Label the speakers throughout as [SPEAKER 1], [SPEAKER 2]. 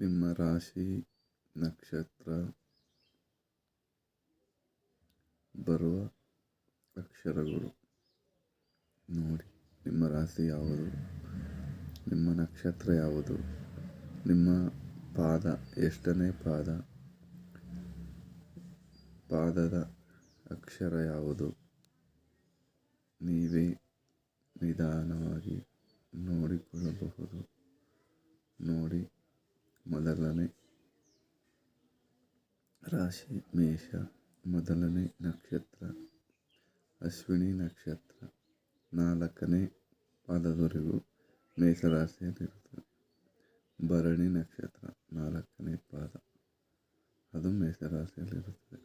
[SPEAKER 1] ನಿಮ್ಮ ರಾಶಿ ನಕ್ಷತ್ರ ಬರುವ ಅಕ್ಷರಗಳು ನೋಡಿ, ನಿಮ್ಮ ರಾಶಿ ಯಾವುದು? ನಿಮ್ಮ ನಕ್ಷತ್ರ ಯಾವುದು? ನಿಮ್ಮ ಪಾದ, ಎಷ್ಟನೇ ಪಾದ? ಪಾದದ ಅಕ್ಷರ ಯಾವುದು? ನೀವೇ ನಿಧಾನವಾಗಿ ನೋಡಿಕೊಳ್ಳಬಹುದು. ನೋಡಿ ಮೊದಲನೇ ರಾಶಿ, ಮೇಷ, ಮೊದಲನೇ ನಕ್ಷತ್ರ, ಅಶ್ವಿನಿ ನಕ್ಷತ್ರ, ನಾಲ್ಕನೇ ಪಾದದವರೆಗೂ ಮೇಷರಾಶಿಯಲ್ಲಿರುತ್ತದೆ ಭರಣಿ ನಕ್ಷತ್ರ, ನಾಲ್ಕನೇ ಪಾದ, ಅದು ಮೇಷರಾಶಿಯಲ್ಲಿರುತ್ತದೆ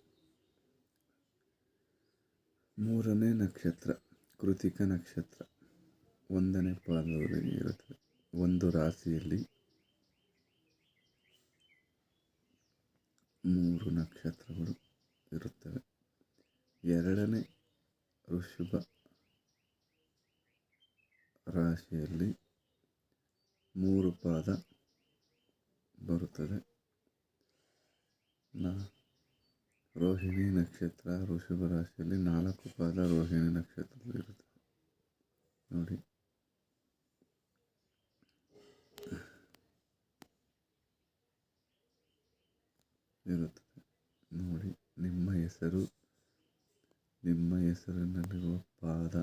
[SPEAKER 1] ಮೂರನೇ ನಕ್ಷತ್ರ, ಕೃತಿಕ ನಕ್ಷತ್ರ, ಒಂದನೇ ಪಾದದವರೆಗೆ ಇರುತ್ತದೆ ಒಂದು ರಾಶಿಯಲ್ಲಿ ಮೂರು ನಕ್ಷತ್ರಗಳು ಇರುತ್ತವೆ. ಎರಡನೇ ಋಷಭ ರಾಶಿಯಲ್ಲಿ ಮೂರು ಪಾದ ಬರುತ್ತದೆ. ನಾ ರೋಹಿಣಿ ನಕ್ಷತ್ರ ಋಷಭ ರಾಶಿಯಲ್ಲಿ ನಾಲ್ಕು ಪಾದ ರೋಹಿಣಿ ನಕ್ಷತ್ರದಲ್ಲಿ ಇರುತ್ತದೆ ನೋಡಿ ಇರುತ್ತದೆ ನೋಡಿ ನಿಮ್ಮ ಹೆಸರು ನಿಮ್ಮ ಹೆಸರಿನಲ್ಲಿರುವ ಪಾದ,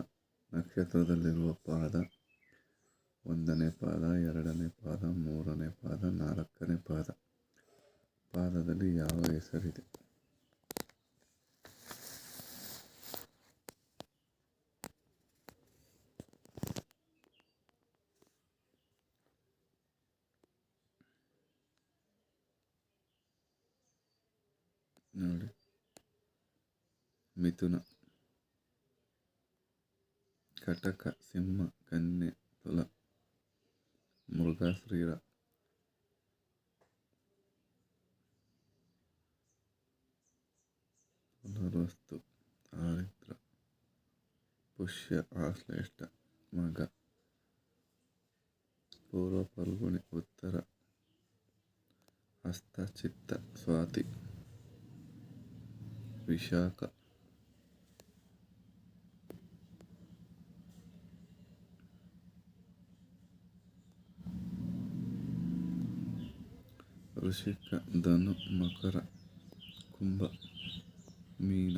[SPEAKER 1] ನಕ್ಷತ್ರದಲ್ಲಿರುವ ಪಾದ, ಒಂದನೇ ಪಾದ, ಎರಡನೇ ಪಾದ, ಮೂರನೇ ಪಾದ, ನಾಲ್ಕನೇ ಪಾದ. ಪಾದದಲ್ಲಿ ಯಾವ ಹೆಸರಿದೆ? ನೋಡಿ. ಮಿಥುನ. ಕಟಕ, ಸಿಂಹ, ಕನ್ಯೆ, ತುಲ ಮೃಗಶ್ರೀರ ಪುನರ್ವಸ್ತು, ಆರಿದ್ರ. ಪುಷ್ಯ, ಆಶ್ಲೇಷ್ಠ, ಮಗ. ಪೂರ್ವ ಫಲ್ಗುಣಿ, ಉತ್ತರ. ಹಸ್ತ, ಚಿತ್ತ, ಸ್ವಾತಿ. ವಿಶಾಖ. ವೃಷಿಕ ಧನು ಮಕರ ಕುಂಭ ಮೀನ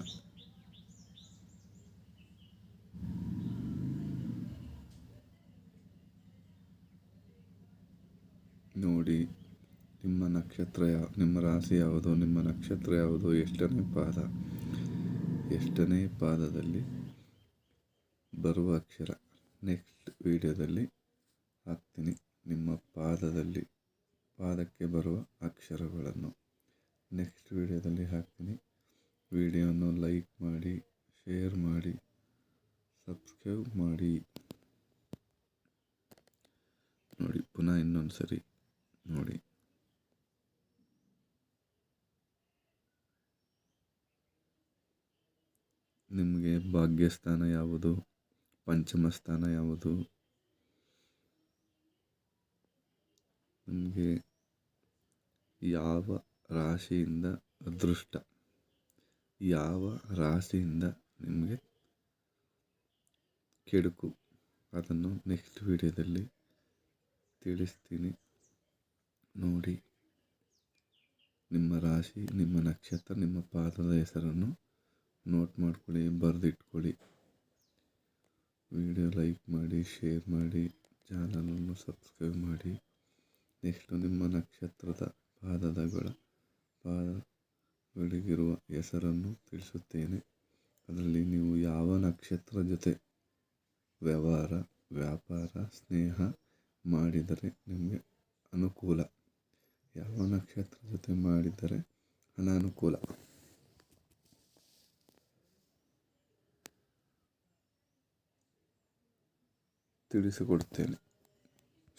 [SPEAKER 1] ನೋಡಿ, ನಿಮ್ಮ ನಕ್ಷತ್ರ ಯಾವ, ನಿಮ್ಮ ರಾಶಿ ಯಾವುದು, ನಿಮ್ಮ ನಕ್ಷತ್ರ ಯಾವುದು, ಎಷ್ಟನೇ ಪಾದ, ಎಷ್ಟನೇ ಪಾದದಲ್ಲಿ ಬರುವ ಅಕ್ಷರ? ನೆಕ್ಸ್ಟ್ ವಿಡಿಯೋದಲ್ಲಿ ಹಾಕ್ತೀನಿ. ನಿಮ್ಮ ಪಾದದಲ್ಲಿ ಪಾದಕ್ಕೆ ಬರುವ ಅಕ್ಷರಗಳನ್ನು ನೆಕ್ಸ್ಟ್ ವಿಡಿಯೋದಲ್ಲಿ ಹಾಕ್ತೀನಿ. ವಿಡಿಯೋವನ್ನು ಲೈಕ್ ಮಾಡಿ ಶೇರ್ ಮಾಡಿ ಸಬ್ಸ್ಕ್ರೈಬ್ ಮಾಡಿ. ನೋಡಿ, ಪುನಃ ಇನ್ನೊಂದು ಸರಿ ನೋಡಿ. ನಿಮಗೆ ಭಾಗ್ಯಸ್ಥಾನ ಯಾವುದು? ಪಂಚಮ ಸ್ಥಾನ ಯಾವುದು? ನಿಮಗೆ ಯಾವ ರಾಶಿಯಿಂದ ಅದೃಷ್ಟ? ಯಾವ ರಾಶಿಯಿಂದ ನಿಮಗೆ ಕೆಡುಕು? ಅದನ್ನು ನೆಕ್ಸ್ಟ್ ವಿಡಿಯೋದಲ್ಲಿ ತಿಳಿಸ್ತೀನಿ. ನೋಡಿ, ನಿಮ್ಮ ರಾಶಿ, ನಿಮ್ಮ ನಕ್ಷತ್ರ, ನಿಮ್ಮ ಪಾದದ ಹೆಸರನ್ನು ನೋಟ್ ಮಾಡ್ಕೊಳ್ಳಿ, ಬರೆದಿಟ್ಕೊಳ್ಳಿ. ವಿಡಿಯೋ ಲೈಕ್ ಮಾಡಿ ಶೇರ್ ಮಾಡಿ ಚಾನಲನ್ನು ಸಬ್ಸ್ಕ್ರೈಬ್ ಮಾಡಿ. ನೆಕ್ಸ್ಟು ನಿಮ್ಮ ನಕ್ಷತ್ರದ ಪಾದದಗಳ ಪಾದಗಳಿಗಿರುವ ಹೆಸರನ್ನು ತಿಳಿಸುತ್ತೇನೆ. ಅದರಲ್ಲಿ ನೀವು ಯಾವ ನಕ್ಷತ್ರ ಜೊತೆ ವ್ಯವಹಾರ, ವ್ಯಾಪಾರ, ಸ್ನೇಹ ಮಾಡಿದರೆ ನಿಮಗೆ ಅನುಕೂಲ? ಯಾವ ನಕ್ಷತ್ರ ಜೊತೆ ಮಾಡಿದರೆ ಅನಾನುಕೂಲ ತಿಳಿಸಿಕೊಡುತ್ತೇನೆ.